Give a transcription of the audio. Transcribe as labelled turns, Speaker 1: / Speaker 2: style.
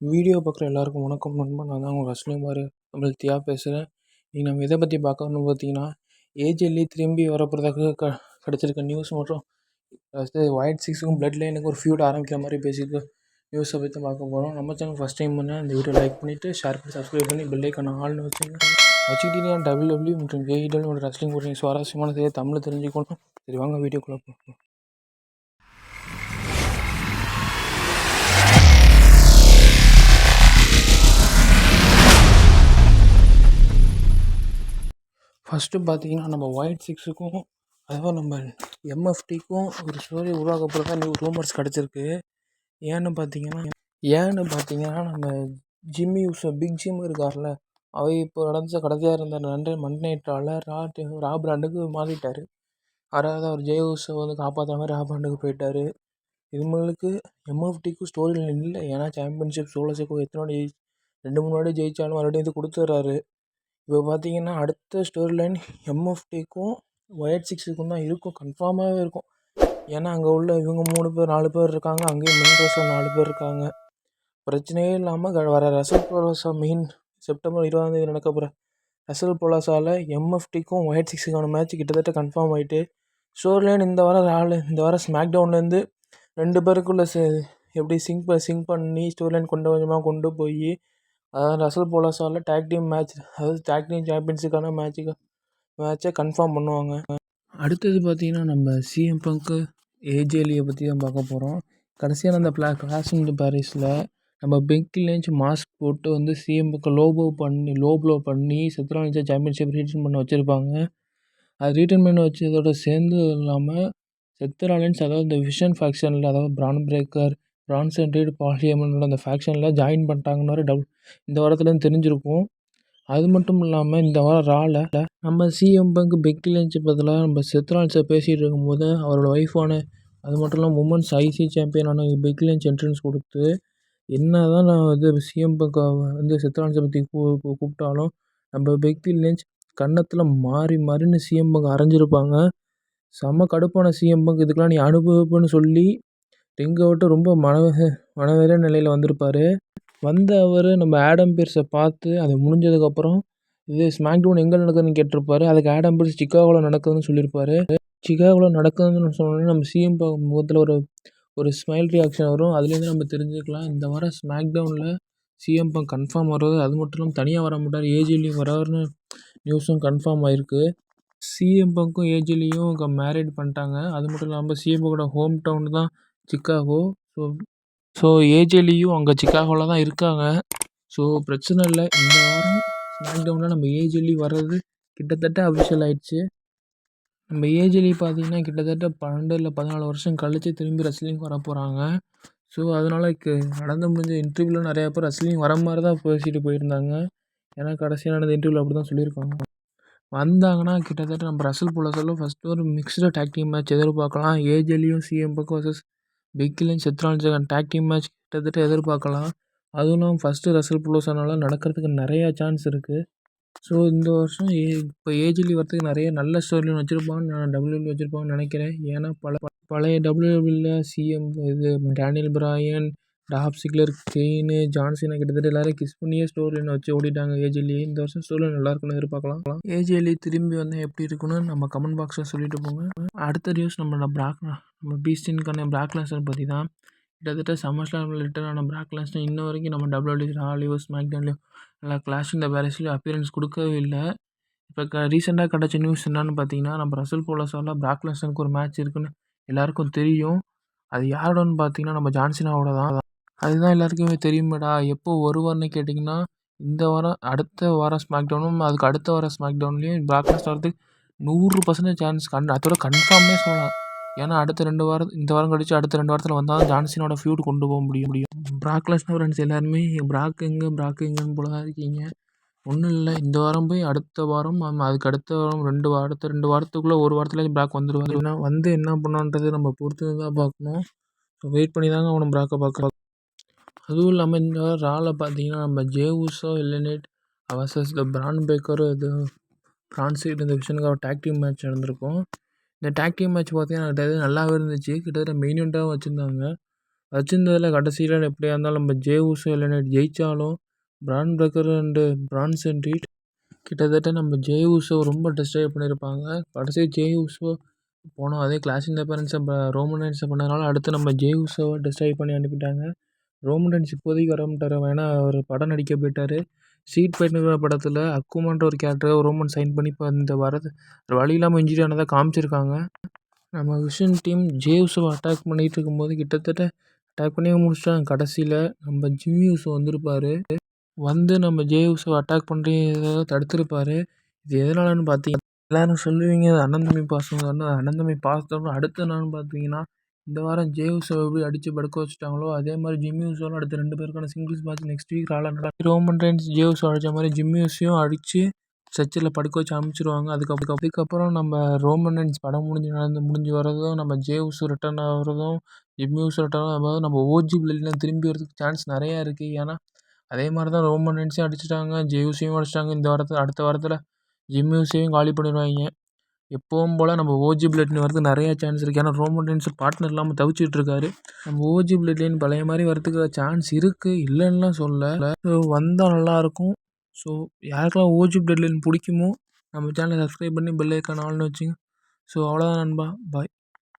Speaker 1: Video பார்க்குற எல்லாருக்கும் வணக்கம். நண்பா நான் தான் உங்கள் அஸ்லிமார் பாரு தியா பேசுகிறேன் இன்றைக்கி நம்ம எதை பற்றி பார்க்கணும்னு பார்த்தீங்கன்னா ஏஜெல்லி திரும்பி வரப்போகிறதாக க கிடச்சிருக்க நியூஸ் மற்றும் ஃபஸ்ட்டு ஒயிட் சிக்ஸுக்கும் பிளட் லைனுக்கும் ஒரு ஃபியூட் ஆரம்பிக்கிற மாதிரி பேசிட்டு நியூஸை பற்றி பார்க்க போகிறோம் நம்ம சேனல் ஃபஸ்ட் டைம் பண்ணால் இந்த வீடியோ லைக் பண்ணிவிட்டு ஷேர் பண்ணி சப்ஸ்கிரைப் பண்ணி பெல்லைக்கான ஆள்னு வச்சுங்க வச்சுக்கிட்டீங்கன்னா டபிள்யூ மற்றும் ஏஇடபிள்யூ மற்றும் ரஸ்லிங் சுவாரஸ்யமான செய்ய தமிழ் தெரிஞ்சுக்கணும் சரி வாங்க வீடியோக்குள்ளே போகலாம். ஃபஸ்ட்டு பார்த்தீங்கன்னா நம்ம ஒயிட் சிக்ஸுக்கும் அதுவும் நம்ம எம்எஃப்டிக்கும் ஒரு ஸ்டோரி உருவாக்கப்படுறதா நியூ ரூமர்ஸ் கிடச்சிருக்கு. ஏன்னு பார்த்தீங்கன்னா ஏன்னு பார்த்தீங்கன்னா நம்ம ஜிம்மி யூஸோ பிக் ஜிம் இருக்கார்ல அவை இப்போ நடந்த கடைசியாக இருந்த நன்றி மண்டேட்டால் ரா ரா பிராண்டுக்கு மாறிட்டார். அதாவது அவர் ஜெய யூஸை வந்து காப்பாற்றாமல் மாதிரி ரா பிராண்டுக்கு போயிட்டார். இவங்களுக்கு எம்எஃப்டிக்கும் ஸ்டோரி இல்லை ஏன்னா சாம்பியன்ஷிப் சோலோ எத்தனை வாட்டி ஜெயி ரெண்டு மூணு வாட்டி ஜெயித்தாலும் மறுபடியும் இது கொடுத்துட்றாரு. இப்போ பார்த்தீங்கன்னா அடுத்த ஸ்டோரி லைன் எம்எஃப்டிக்கும் ஒயட் சிக்ஸுக்கும் தான் இருக்கும். கன்ஃபார்மாகவே இருக்கும். ஏன்னா அங்கே உள்ள இவங்க மூணு பேர் நாலு பேர் இருக்காங்க. அங்கேயும் மெயின் ரோஸில் நாலு பேர் இருக்காங்க. பிரச்சனையே இல்லாமல் வர ரசல் போலோஸா மெயின் செப்டம்பர் இருபதாந்தேதி நடக்க போகிற ரசல் பொலாசாவில் எம்எஃப்டிக்கும் ஒயிட் சிக்ஸுக்கான மேட்ச் கிட்டத்தட்ட கன்ஃபார்ம் ஆகிட்டு ஸ்டோரி லைன் இந்த வாரம் ராலு இந்த வாரம் ஸ்மாக் டவுன்லேருந்து ரெண்டு பேருக்குள்ள எப்படி சிங்க் ப சிங்க் பண்ணி ஸ்டோரி லைன் கொஞ்சம் கொஞ்சமாக கொண்டு போய் அதாவது ரசல் போலாசாவில் டேக் டீம் மேட்ச் அதாவது டேக் டீம் சாம்பியன்ஸுக்கான மேட்சுக்கு மேட்சை கன்ஃபார்ம் பண்ணுவாங்க. அடுத்தது பார்த்தீங்கன்னா நம்ம சிஎம் பங்க்கு ஏஜேலியை பற்றி தான் பார்க்க போகிறோம் கடைசியாக அந்த பிளா கிளாஸ் இன் பாரிஸில் நம்ம பெங்கிலேஞ்சு மாஸ்க் போட்டு வந்து சிஎம் பங்க்கு லோபோ பண்ணி லோப்லோ பண்ணி செத்ரானிச்சா சாம்பியன்ஷிப் ரீட்டன் பண்ண வச்சுருப்பாங்க. அது ரீட்டன் பண்ண வச்சதோட சேர்ந்து இல்லாமல் செத்ராலின்ஸ் அதாவது இந்த விஷன் ஃபேக்ஷனில் அதாவது பிரான் பிரேக்கர் பிரான்சன் ரீட் பாலியமனோட அந்த ஃபேக்ஷனில் ஜாயின் பண்ணிட்டாங்கன்னு வர டவுட் இந்த வாரத்துலேருந்து தெரிஞ்சிருக்கும். அது மட்டும் இல்லாமல் இந்த வாரம் ரால நம்ம சிஎம் பங்கு பெக்கி லேஞ்ச் பதிலாக நம்ம செத்ரான்ஸை பேசிகிட்டு இருக்கும்போது அவரோட ஒய்ஃபான அது மட்டும் இல்லாமல் உமன்ஸ் ஐசி சாம்பியனான பெக்கி லஞ்ச் என்ட்ரன்ஸ் கொடுத்து என்ன தான் நான் வந்து சிஎம் பங்கு வந்து செத்ரான்ஸை பற்றி கூ கூப்பிட்டாலும் நம்ம பெக்கி லஞ்ச் கன்னத்தில் மாறி மாறின்னு சிஎம் பங்கு அரைஞ்சிருப்பாங்க. செம்ம கடுப்பான சிஎம் பங்கு இதுக்கெலாம் நீ அனுபவிப்புன்னு சொல்லி ரிங்கை விட்டு ரொம்ப மன மனவேதனை நிலையில் வந்திருப்பார். வந்த அவர் நம்ம ஆடம் பீர்ஸை பார்த்து அது முடிஞ்சதுக்கப்புறம் இது ஸ்மாக் டவுன் எங்கே நடக்குதுன்னு கேட்டிருப்பாரு. அதுக்கு ஆடம் பீர்ஸ் சிக்காகோவில் நடக்குதுன்னு சொல்லியிருப்பாரு. சிக்காகோவில் நடக்குதுன்னு சொன்னோன்னே நம்ம சிஎம் முகத்தில் ஒரு ஒரு ஸ்மைல் ரியாக்ஷன் வரும். அதுலேருந்து நம்ம தெரிஞ்சுக்கலாம். இந்த வாரம் ஸ்மாக் டவுனில் சிஎம் பங்க் கன்ஃபார்ம் வர்றது அது மட்டும் இல்லாமல் தனியாக வர மாட்டார். ஏஜிலையும் வராருன்னு நியூஸும் கன்ஃபார்ம் ஆகிருக்கு சிஎம் பங்க்கும் ஏஜிலையும் மேரேட் பண்ணிட்டாங்க. அது மட்டும் இல்லாமல் சிஎம் பங்கோட ஹோம் டவுன் தான் சிக்காகோ. ஸோ ஸோ ஏஜேலியும் அங்கே சிக்காகோவில் தான் இருக்காங்க. ஸோ பிரச்சனை இல்லை. இந்த வாரம் ஸ்மாக் டவுனில் நம்ம ஏஜெலி வர்றது கிட்டத்தட்ட அஃபிஷியல் ஆயிடுச்சு. நம்ம ஏஜெலி பார்த்தீங்கன்னா கிட்டத்தட்ட பன்னெண்டு இல்லை பதினாலு வருஷம் கழித்து திரும்பி ரெஸ்லிங் வர போகிறாங்க ஸோ அதனால் க நடந்து முடிஞ்ச இன்டர்வியூவில் நிறையா பேர் ரெஸ்லிங் வர மாதிரி தான் பேசிட்டு போயிருந்தாங்க. ஏன்னா கடைசியாக நடந்த இன்டர்வியூவில் அப்படி தான் சொல்லியிருக்காங்க. வந்தாங்கன்னா கிட்டத்தட்ட நம்ம ரசல் போல சொல்ல ஃபஸ்ட்டு ஒரு மிக்ஸ்டு டேக் டீம் மேட்ச் எதிர்பார்க்கலாம். ஏஜெலியும் சிஎம் பக் வர்சஸ் பிக்கிலையும் செத்ரான்ஜகன் டேக் டீம் மேட்ச் கிட்டத்தட்ட எதிர்பார்க்கலாம். அதுவும் இல்லாமல் ஃபஸ்ட்டு ரசல் புலோசனால நடக்கிறதுக்கு நிறையா சான்ஸ் இருக்குது ஸோ இந்த வருஷம் ஏ இப்போ ஏஜிலி வரதுக்கு நிறைய நல்ல ஸ்டோரிலைன் வச்சுருப்பாங்கன்னு நான் டபிள்யூடபிள்யூ வச்சுருப்பாங்கன்னு நினைக்கிறேன். ஏன்னா பல பழைய டபிள்யூடபிள்யூவில் சிஎம் இது Daniel Bryan Dolph Ziggler Kane John Cena கிட்டத்தட்ட எல்லாரும் கிஸ் பண்ணியே ஸ்டோரி லைன் வச்சு ஓடிட்டாங்க ஏஜிலி இந்த வருஷம் ஸ்டோரி லைன் நல்லா இருக்குன்னு எதிர்பார்க்கலாம். ஏஜிலி திரும்பி வந்தால் எப்படி இருக்குன்னு நம்ம கமெண்ட் பாக்ஸில் சொல்லிட்டு போங்க. அடுத்த நியூஸ் நம்ம பிராக் நம்ம பீஸ்டின்கான பிராக் லேசர் பற்றி தான் கிட்டத்தட்ட சம்மர் ஸ்லாமில் லிட்டரான பிராக் லேஸ்னர் இன்ன வரைக்கும் நம்ம டபிள்யூடி ஹாலிவுட் ஸ்மாக்டவுன்லேயும் நல்லா கிளாஷ் இந்த பேரஸ்லேயும் அப்பியரன்ஸ் கொடுக்கவே இல்லை. இப்போ க ரீசெண்டாக கிடச்ச நியூஸ் என்னன்னு பார்த்தீங்கன்னா நம்ம ரசல் போலஸால் ப்ராக் லேஸ்னருக்கு ஒரு மேட்ச் இருக்குன்னு எல்லாருக்கும் தெரியும். அது யாரோடன்னு பார்த்தீங்கன்னா நம்ம ஜான்சினாவோட தான். அதுதான் எல்லாருக்குமே தெரியுமேடா. எப்போ வருவார்னு கேட்டிங்கன்னா இந்த வாரம் அடுத்த வாரம் ஸ்மாக் டவுனும் அதுக்கு அடுத்த வாரம் ஸ்மாக் டவுன்லேயும் பிராக் வரதுக்கு நூறு பர்சன்டேஜ் சான்ஸ் கண் அதோட கன்ஃபார்ம்னே சொல்லலாம். ஏன்னா அடுத்த ரெண்டு வாரம் இந்த வாரம் கழிச்சு அடுத்த ரெண்டு வாரத்தில் வந்தால் தான் ஜான்சினோட ஃபியூட் கொண்டு போக முடியும். முடியும் பிராக் லெஸ்னர் ஃப்ரெண்ட்ஸ் எல்லாருமே பிராக் எங்கே பிராக் எங்கேன்னு போல தான் இருக்கீங்க. ஒன்றும் இல்லை இந்த வாரம் போய் அடுத்த வாரம் அதுக்கு அடுத்த வாரம் ரெண்டு வாரத்து ரெண்டு வாரத்துக்குள்ளே ஒரு வாரத்தில் பிராக் வந்துடுவார் ஏன்னா வந்து என்ன பண்ணான்றது நம்ம பொறுத்து தான் பார்க்கணும் வெயிட் பண்ணி தாங்க அவனை பிராக்கை பார்க்க அதுவும் இல்லாமல் இந்த வாரம் ராலை பார்த்தீங்கன்னா நம்ம ஜேவுஸோ இல்லைனேட் அவசஸ் த பிரான் பேக்கரும் இது ஃப்ரான்ஸிக் இந்த விஷனுக்காக டேக் டீம் மேட்ச் நடந்திருக்கும். இந்த டேக் டீம் மேட்ச் பார்த்தீங்கன்னா கிட்டத்தட்ட நல்லாவே இருந்துச்சு. கிட்டத்தட்ட மெயின் இவெண்ட்டாகவும் வச்சுருந்தாங்க. வச்சுருந்ததில் கடைசியில் எப்படியா இருந்தாலும் நம்ம ஜே உசோ இல்லைனா ஜெயித்தாலும் Bron Breakker and Bronson Reed கிட்டத்தட்ட நம்ம ஜே உசோ ரொம்ப டிஸ்டர்ப் பண்ணியிருப்பாங்க கடைசி ஜே உசோ போனோம். அதே கிளாஸ் இந்த பேரண்ட்ஸை ரோமன் ரைன்ஸை பண்ணதுனால அடுத்து நம்ம ஜே உசோவை டிஸ்டர்ப் பண்ணி அனுப்பிட்டாங்க. ரோமன் டைன்ஸ் இப்போதைக்கு வர மாட்டார். அவர் படம் நடிக்க போயிட்டார். சீட் ஃபைட்டுங்கிற படத்தில் அக்குமான்ற ஒரு கேரக்டரை ரோமன் சைன் பண்ணி இப்போ இந்த வரது வழி இல்லாமல் இன்ஜுரி ஆனதாக காமிச்சிருக்காங்க. நம்ம விஷன் டீம் ஜேவ்ஸை அட்டாக் பண்ணிகிட்டு இருக்கும்போது கிட்டத்தட்ட அட்டாக் பண்ணியே முடிச்சிட்டாங்க. கடைசியில் நம்ம ஜிம்யூஸ் வந்திருப்பார். வந்து நம்ம ஜே அட்டாக் பண்ணுறத தடுத்திருப்பார். இது எதனாலன்னு பார்த்தீங்க எல்லோரும் சொல்லுவீங்க அது அண்ணன் தம்பி பாசம் அண்ணன் தம்பி பாசத்தோட அடுத்து என்னன்னு பார்த்தீங்கன்னா இந்த வாரம் ஜே உசோவை எப்படி அடித்து படுக்க வச்சுட்டாங்களோ அதே மாதிரி ஜிம்மி உசோவும் அடுத்த ரெண்டு பேருக்கான சிங்கிள்ஸ் மேட்ச் நெக்ஸ்ட் வீக் ராலா நடக்கும். ரோமன் ரைன்ஸ் ஜே உசோ அடித்த மாதிரி ஜிம்மி உசோயும் அடித்து ஸ்ட்ரெச்சரில் படுக்க வச்சு அமுச்சிருவாங்க அதுக்கப்புறம் அதுக்கப்புறம் நம்ம ரோமன் ரைன்ஸ் படம் முடிஞ்சு நடந்து முடிஞ்சு வரதும் நம்ம ஜே உசோ ரிட்டர்ன் ஆகிறதும் ஜிம்மி உசோ ரிட்டர்ன் ஆகும்போது நம்ம ஓஜி பிள்ளைலாம் திரும்பி வரதுக்கு சான்ஸ் நிறையா இருக்குது ஏன்னா அதே மாதிரி தான் ரோமன் ரைன்ஸையும் அடிச்சிட்டாங்க ஜே அடிச்சிட்டாங்க. இந்த வாரத்தில் அடுத்த வாரத்தில் ஜிம்மி உசோவையும் காலி பண்ணிடுவாங்க. எப்பவும் போல் நம்ம ஓஜி பிளட்னு லைன் வரதுக்கு நிறையா சான்ஸ் இருக்குது ஏன்னா ரோமன் ரெயின்ஸ் பார்ட்னர் இல்லாமல் தவிச்சிட்டு இருக்காரு. நம்ம ஓஜி பிளட் பழைய மாதிரி வரதுக்கு சான்ஸ் இருக்குது இல்லைன்னுலாம் சொல்லலை. வந்தால் நல்லாயிருக்கும் ஸோ யாருக்கெல்லாம் ஓஜி பிளட் லைன் பிடிக்குமோ நம்ம சேனலை சப்ஸ்கிரைப் பண்ணி பெல் ஐக்கான் ஆல்னு வச்சுங்க. ஸோ அவ்வளோதான் நண்பா. பாய்